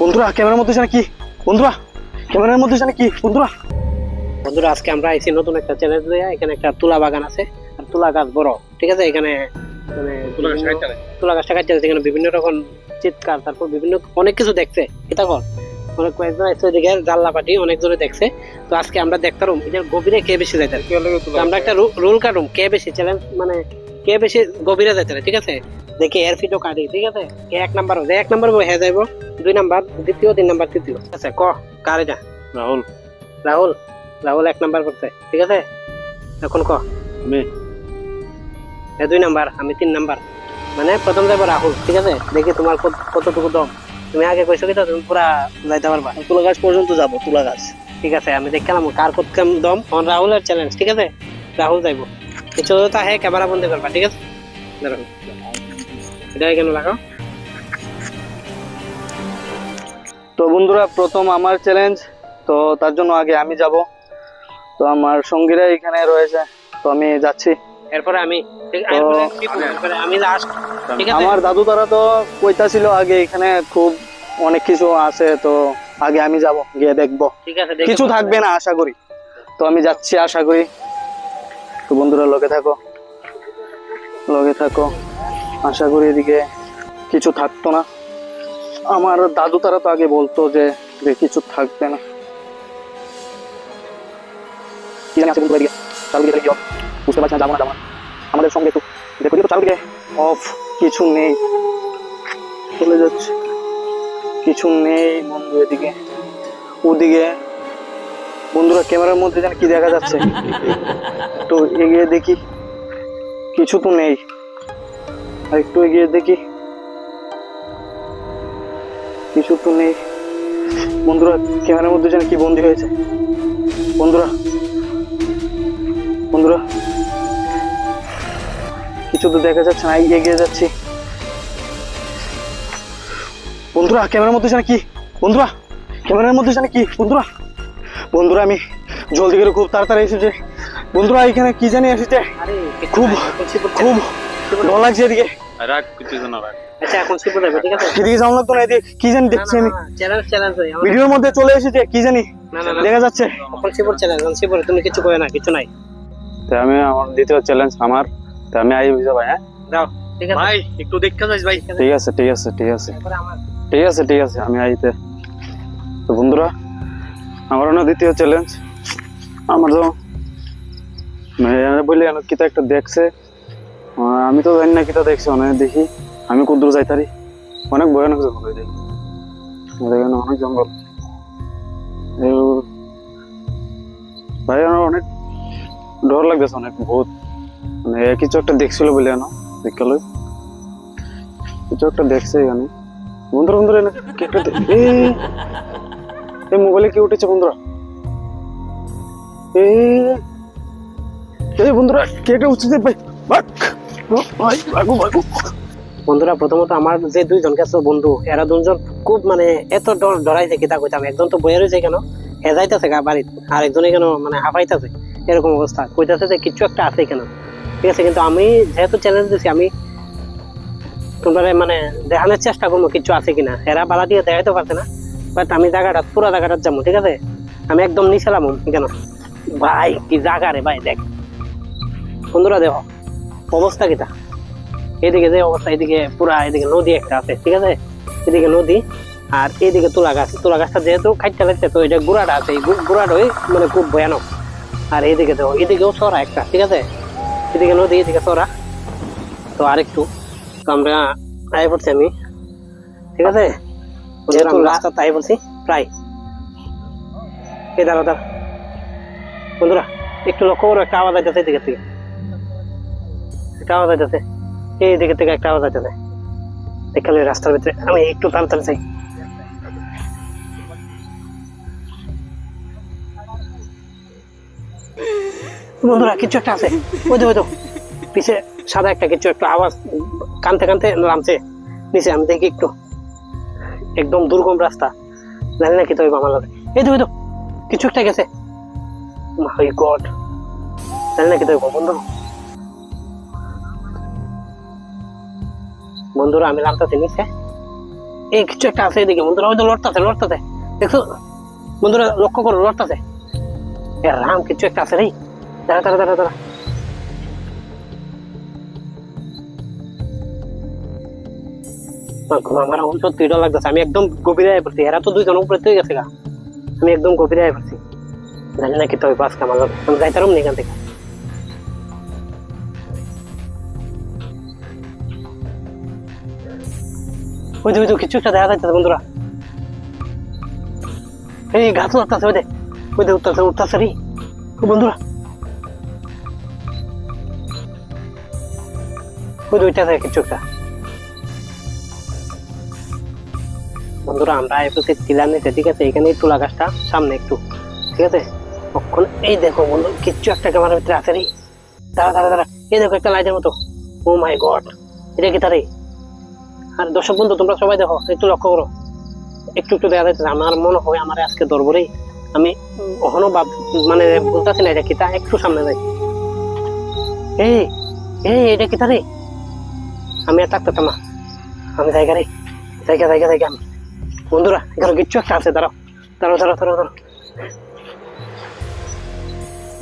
বন্ধুরা ক্যামেরার মধ্যে জানে কি? বন্ধুরা ক্যামেরার মধ্যে জানে কি? বন্ধুরা। বন্ধুরা আজকে আমরা আইছি নতুন একটা চ্যালেঞ্জ লইয়া এখানে একটা তুলা বাগান আছে। আর তুলা গাছ বড় ঠিক আছে? এখানে মানে বিভিন্ন- তুলা গাছটা কাটতে আছে এখানে বিভিন্ন রকম চিৎকার তারপর বিভিন্ন অনেক কিছু দেখছে। এটা কর? অনেক কয়েকজন আছে ওইদিকে জাল্লা পাটি অনেকজনে দেখছে। তো আজকে আমরা দেখতাম এটার গভীরে কে বেশি যাইতে আমরা একটা রুল কাটুম কে বেশি চ্যালেঞ্জ মানে কে বেশি গভীরে যাইতে ঠিক আছে? দেখি এয়ার ফিটও কাটি ঠিক আছে? কে এক নাম্বার যে এক নাম্বার হয়ে যাইব দুই নাম্বার দ্বিতীয় তিন নাম্বার তৃতীয়। ঠিক আছে ক কার এটা রাহুল। রাহুল রাহুল এক নাম্বার করছে ঠিক আছে? এখন ক? আমি এ দুই নাম্বার আমি তিন নাম্বার মানে প্রথম যাব রাহুল ঠিক আছে? দেখি তোমার কত- কতটুকু দম। তুমি আগে কইছো কি তুমি পুরা যাইতে পারবা। তুলা গাছ পর্যন্ত যাব তুলা গাছ। ঠিক আছে আমি দেখলাম কার কত কেম দম অন রাহুলের চ্যালেঞ্জ ঠিক আছে? রাহুল যাইবো। কিছু তা হে ক্যামেরা বন্ধ করবা ঠিক আছে? দাঁড়াও। এটা কেন লাগাও? তো বন্ধুরা প্রথম আমার চ্যালেঞ্জ তো তার জন্য আগে আমি যাব। তো আমার সঙ্গীরা এখানে রয়েছে তো আমি যাচ্ছি। এরপরে আমি লাস্ট আমার দাদু তারা তো কইতাছিল আগে এখানে খুব অনেক কিছু আছে তো আগে আমি যাব গিয়ে দেখব। ঠিক আছে কিছু থাকবে না আশা করি। তো আমি যাচ্ছি আশা করি। তো বন্ধুরা লগে থাকো। লগে থাকো। আশা করি এদিকে কিছু থাকতো না। আমার দাদু তারা তো আগে বলতো যে যে কিছু থাকবে না। কি জানি আছে বন্ধু এদিকে চালু দিকে গিয়ে বুঝতে পারছি না যাব না যাব না। আমাদের সঙ্গে একটু দেখো তো চালু দিকে অফ কিছু নেই। চলে যাচ্ছে। কিছু নেই বন্ধু এদিকে। ওদিকে বন্ধুরা ক্যামেরার মধ্যে যেন কি দেখা যাচ্ছে? তো এগিয়ে দেখি। কিছু তো নেই। আর একটু এগিয়ে দেখি। কিছু তো নেই। বন্ধুরা ক্যামেরার মধ্যে যেন কি বন্দি হয়েছে। বন্ধুরা বন্ধুরা কিছু তো দেখা যাচ্ছে না এগিয়ে যাচ্ছি। বন্ধুরা ক্যামেরার মধ্যে যেন কি? বন্ধুরা ক্যামেরার মধ্যে যেন কি? বন্ধুরা বন্ধুরা আমি জলদি করে খুব তাড়াতাড়ি এসেছে। বন্ধুরা এখানে কি জানি এসেছে খুব খুব ডর লাগছে এদিকে। রাখ কিছু না রাখ আচ্ছা এখন শিপু যাবে ঠিক আছে? এদিকে যাওয়া লাগতো না এদিকে কি জানি দেখছি আমি। চ্যালেঞ্জ চ্যালেঞ্জ আমার- ভিডিওর মধ্যে চলে এসেছে কি জানি। দেখা যাচ্ছে। এখন চ্যালেঞ্জ এখন শিপুর তুমি কিছু কই না কিছু নাই। তো আমি আমার দ্বিতীয় চ্যালেঞ্জ আমার তো আমি আই বুঝা ভাই হ্যাঁ? যাও ঠিক আছে। ভাই একটু দেখতে ভাই। ঠিক আছে। ঠিক আছে ঠিক আছে। ঠিক আছে ঠিক আছে আমি আইতে। তো বন্ধুরা আমার না দ্বিতীয় চ্যালেঞ্জ আমার তো মেয়ে বলি কিতা একটা দেখছে। আমি তো জানি না কিতা দেখছে, অনেক দেখি। আমি কুদ্দুর যাইতারি অনেক ভয়ানক জঙ্গল হয়ে দেখি অনেক জঙ্গল। ভাই, আমার অনেক ডর লাগতেছে, অনেক বহুত। মানে কিছু একটা দেখছিল বলে না দেখাল কিছু একটা দেখছে এখানে। বন্ধুরা বন্ধুরা একটা এই মোবাইলে কি উঠেছে বন্ধুরা? এই বন্ধুরা, কে উঠছে? ভাই ভাগো! বন্ধুরা, প্রথমত আমার যে দুইজন কাছে বন্ধু এরা দুজন খুব মানে এত ডর ডরাইছে কিতা কইতাম একজন তো বইয়ে রয়েছে কেন হে যাইতেছে গা বাড়িত আর একজনে কেন মানে হাঁপাইতেছে এরকম অবস্থা কইতাছে যে কিছু একটা আছে কেন। ঠিক আছে, কিন্তু আমি যেহেতু চ্যালেঞ্জ দিছি, আমি তোমরা মানে দেখানোর চেষ্টা করব কিছু আছে কিনা। এরা বালা দিয়ে দেখাইতে পারছে না বাট আমি জায়গাটা পুরো জায়গাটা যাব ঠিক আছে? আমি একদম নিচেলাম, কেন? ভাই, কি জায়গা রে ভাই, দেখ। বন্ধুরা, দেখো। অবস্থা কিটা এদিকে যে অবস্থা এদিকে পুরা এদিকে নদী একটা আছে ঠিক আছে? এদিকে নদী আর এদিকে তুলা গাছ তুলা গাছটা যেহেতু খাইতে লাগছে তো এটা গুড়াটা আছে। এই গুড়াটাই মানে খুব ভয়ানক। আর এদিকে তো এদিকেও চড়া একটা ঠিক আছে? এদিকে নদী এদিকে চড়া। তো আরেকটু তো আমরা আয় পড়ছি আমি ঠিক আছে? রাস্তা তাই বলছি প্রায়। এই দাঁড়া দাঁড়া বন্ধুরা একটু লক্ষ্য করো একটা আওয়াজ আইতেছে এদিকে থেকে। একটা আওয়াজ আইতেছে। এই দিকে থেকে একটা আওয়াজ আইতেছে। দেখালে রাস্তার ভিতরে আমি একটু তাড়াতাড়ি চাই বন্ধুরা, কিছু একটা আছে। ওই তো, পিছে সাদা একটা কিছু একটা আওয়াজ কানতে কানতে নামছে। নিচে আমি দেখি একটু। একদম দুর্গম রাস্তা। জানি না কি তো এই তো ওই তো, কিছু একটা গেছে। My God. জানি না কি বন্ধু বন্ধুরা, আমি নামতাছি নিচে। এই কিছু একটা আছে এদিকে, বন্ধুরা, ওই তো লড়তাছে লড়তাছে। দেখছ? বন্ধুরা, লক্ষ্য করো, লড়তাছে। এ রাম, কিছু একটা আছে রে। দাঁড়া দাঁড়া দাঁড়া আমার- লাগতেছে। আমি একদম গভীরে আয় পড়ছি। এরা তো দুইজন উপরে তুই গেছে গা। আমি একদম গভীরে আয় পড়ছি। জানি না কি তবে বাস কামাল আমি যাইতারম এখান থেকে। ওই কিছু একটা দেখা যাইতেছে, বন্ধুরা। এই ওই দে ওই দে উঠতেছে উঠতেছে রে। বন্ধুরা। ওই উঠতেছে কিছু একটা। বন্ধুরা, আমরা একটু টিলার নিতে ঠিক আছে? এখানে তুলা গাছটা, সামনে একটু, ঠিক আছে? তখন এই দেখো, বন্ধু কিচ্ছু একটা ক্যামেরার ভিতরে আছে রে। দাঁড়া দাঁড়া দাঁড়া। এই দেখো, একটা লাইটের মতো। ও মাই গড এটা কি তারে আর দর্শক বন্ধু, তোমরা সবাই দেখো, একটু লক্ষ্য করো। একটু একটু দেখা যাচ্ছে আমার মনে হয় আমার আজকে ধরবো রে আমি কখনো ভাব মানে বলতেছি না, এটা কিতা? একটু সামনে যাই। এই এই, এটা কিতা রে? আমি আর থাকতাম না। আমি জায়গা রে জায়গা জায়গা জায়গা। আমি বন্ধুরা, এখানে কিচ্ছু একটা আছে, দাঁড়াও। দাঁড়াও দাঁড়াও দাঁড়াও দাঁড়াও।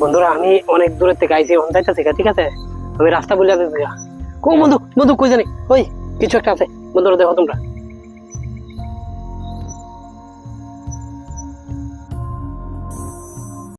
বন্ধুরা, আমি অনেক দূরের থেকে আইছি ওখান যাইতেছি ঠিক আছে? আমি রাস্তা বলে যাচ্ছি কো বন্ধু বন্ধু, কই জানি? ওই, কিছু একটা আছে। বন্ধুরা দেখো তোমরা।